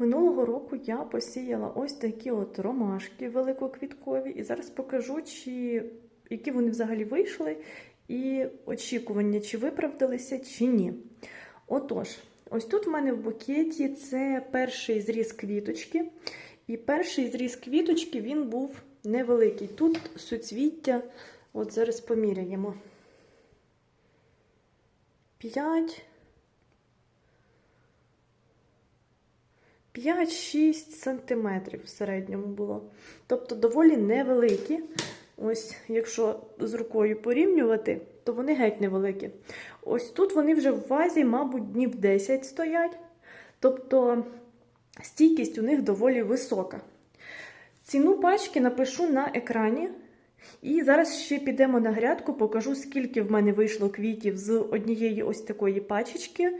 Минулого року я посіяла ось такі от ромашки великоквіткові, і зараз покажу, чи які вони взагалі вийшли, і очікування, чи виправдалися, чи ні. Отож, ось тут в мене в букеті це перший зріз квіточки. І перший зріз квіточки він був невеликий. Тут суцвіття, от зараз поміряємо. 5. 5-6 сантиметрів в середньому було. Тобто доволі невеликі. Ось, якщо з рукою порівнювати, то вони геть невеликі. Ось тут вони вже в вазі, мабуть, днів 10 стоять. Тобто стійкість у них доволі висока. Ціну пачки напишу на екрані. І зараз ще підемо на грядку, покажу, скільки в мене вийшло квітів з однієї ось такої пачечки,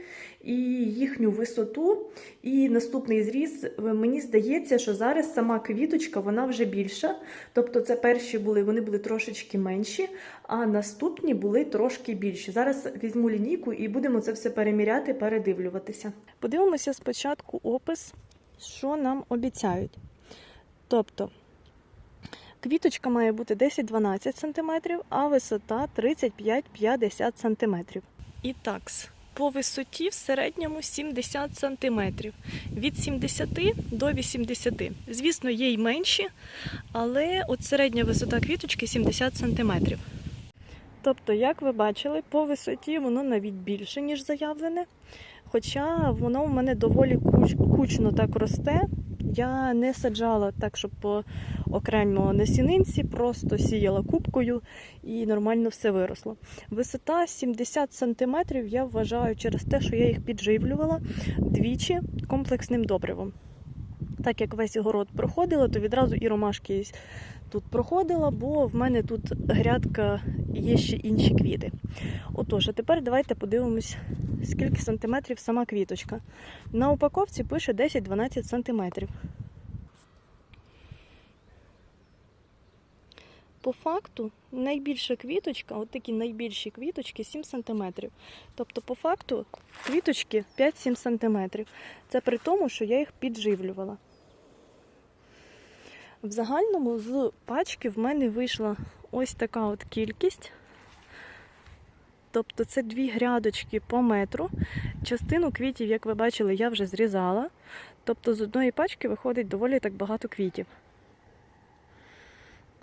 і їхню висоту. І наступний зріз, мені здається, що зараз сама квіточка вона вже більша. Тобто, це перші були, вони були трошечки менші, а наступні були трошки більші. Зараз візьму лінійку і будемо це все переміряти, передивлюватися. Подивимося спочатку опис, що нам обіцяють. Тобто. Квіточка має бути 10-12 см, а висота 35-50 см. І так, по висоті в середньому 70 см. Від 70 до 80 Звісно, є й менші, але от середня висота квіточки 70 см. Тобто, як ви бачили, по висоті воно навіть більше, ніж заявлене. Хоча воно в мене доволі куч, кучно так росте. Я не саджала так, щоб по окремо насінинці, просто сіяла кубкою і нормально все виросло. Висота 70 см я вважаю через те, що я їх підживлювала двічі комплексним добривом. Так як весь город проходила, то відразу і ромашки тут проходила, бо в мене тут грядка є ще інші квіти. Отож, а тепер давайте подивимось, скільки сантиметрів сама квіточка. На упаковці пише 10-12 сантиметрів. По факту найбільша квіточка, от такі найбільші квіточки 7 см. Тобто, по факту, квіточки 5-7 см. Це при тому, що я їх підживлювала. В загальному з пачки в мене вийшла ось така от кількість. Тобто це дві грядочки по метру. Частину квітів, як ви бачили, я вже зрізала. Тобто з одної пачки виходить доволі так багато квітів.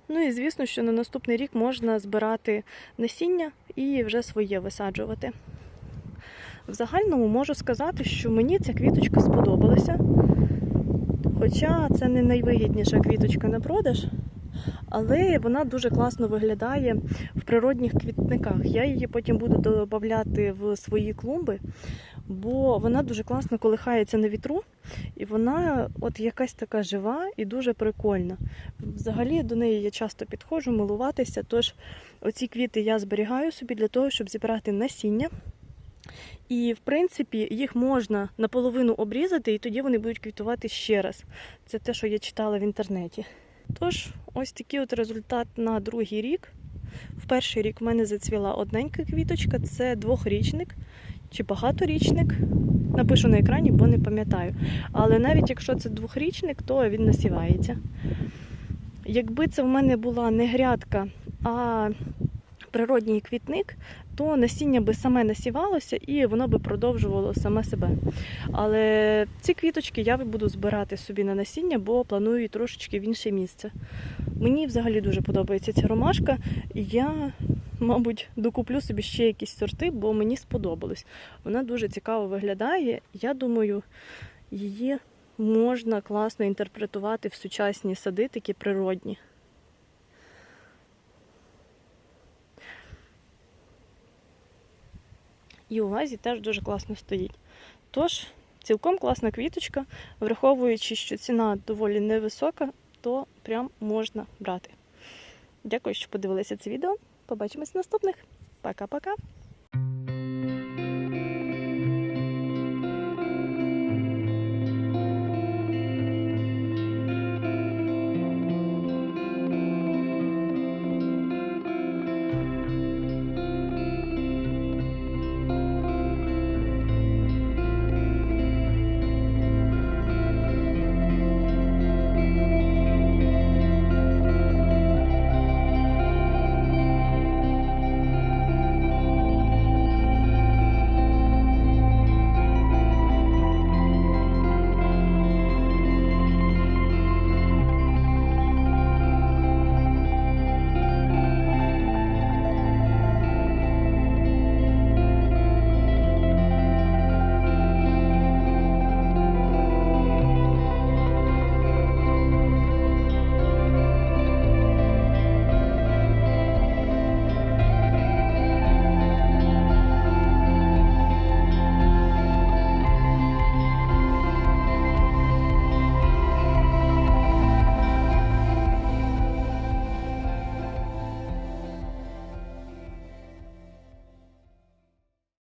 Ну і звісно, що на наступний рік можна збирати насіння і вже своє висаджувати. В загальному можу сказати, що мені ця квіточка сподобалася. Хоча це не найвигідніша квіточка на продаж, але вона дуже класно виглядає в природних квітниках. Я її потім буду додавати в свої клумби, бо вона дуже класно колихається на вітру, і вона от якась така жива і дуже прикольна. Взагалі до неї я часто підходжу милуватися, тож оці квіти я зберігаю собі для того, щоб зібрати насіння. І, в принципі, їх можна наполовину обрізати, і тоді вони будуть квітувати ще раз. Це те, що я читала в інтернеті. Тож, ось такий от результат на другий рік. В перший рік в мене зацвіла одненька квіточка, це двохрічник чи багаторічник. Напишу на екрані, бо не пам'ятаю. Але навіть якщо це двохрічник, то він насівається. Якби це в мене була не грядка, а природній квітник, то насіння би саме насівалося і воно би продовжувало саме себе. Але ці квіточки я буду збирати собі на насіння, бо планую трошечки в інше місце. Мені взагалі дуже подобається ця ромашка, я, мабуть, докуплю собі ще якісь сорти, бо мені сподобалось. Вона дуже цікаво виглядає. Я думаю, її можна класно інтерпретувати в сучасні сади, такі природні. І у вазі теж дуже класно стоїть. Тож, цілком класна квіточка, враховуючи, що ціна доволі невисока, то прям можна брати. Дякую, що подивилися це відео. Побачимось в наступних. Пока-пока!